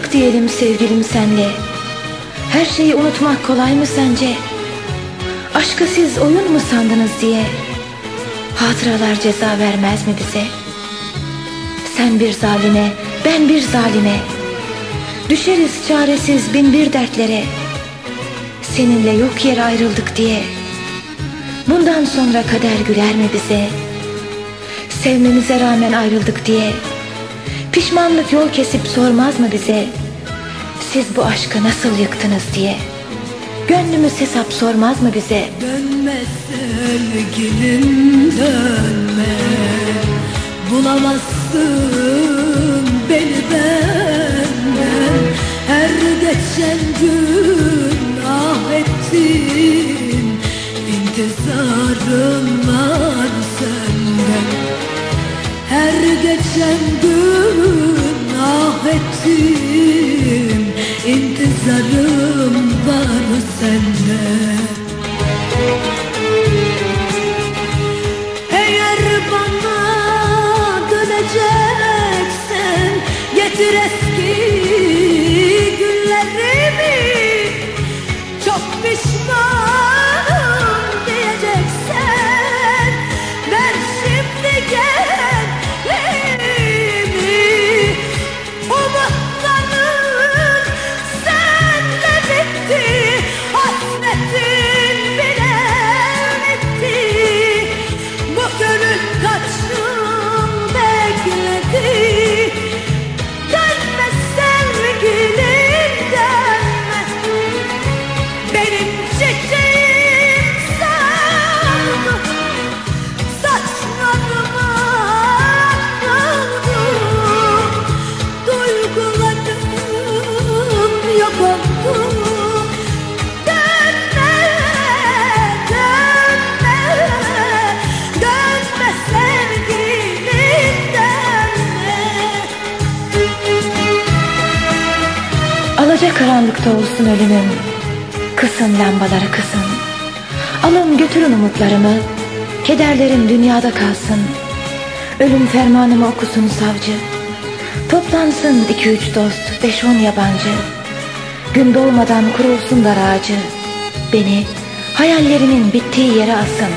ayrıldık diyelim sevgilim senle. Her şeyi unutmak kolay mı sence? Aşkı siz oyun mu sandınız diye. Hatıralar ceza vermez mi bize? Sen bir zalime, ben bir zalime. Düşeriz çaresiz bin bir dertlere. Seninle yok yere ayrıldık diye. Bundan sonra kader güler mi bize? Sevmemize rağmen ayrıldık diye. Pişmanlık yol kesip sormaz mı bize? Siz bu aşkı nasıl yıktınız diye. Gönlümüz hesap sormaz mı bize? Dönme sevgilim dönme İntizarım var senden Eğer bana döneceksen Getir karanlıkta olsun ölümüm. Kısın lambaları kısın. Alın götürün umutlarımı. Kederlerim dünyada kalsın. Ölüm fermanımı okusun savcı. Toplansın iki üç dost, beş on yabancı. Gün doğmadan kurulsun dar ağacı. Beni hayallerimin bittiği yere asın.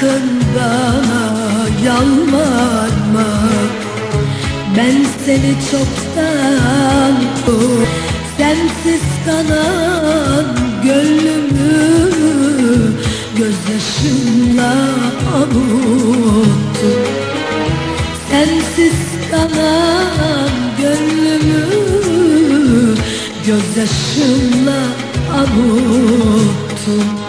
Sakın bana yalvarma. Ben seni çoktan bu Sensiz kanan gönlümü Gözyaşımla avuttum. Sensiz kanan gönlümü Gözyaşımla avuttum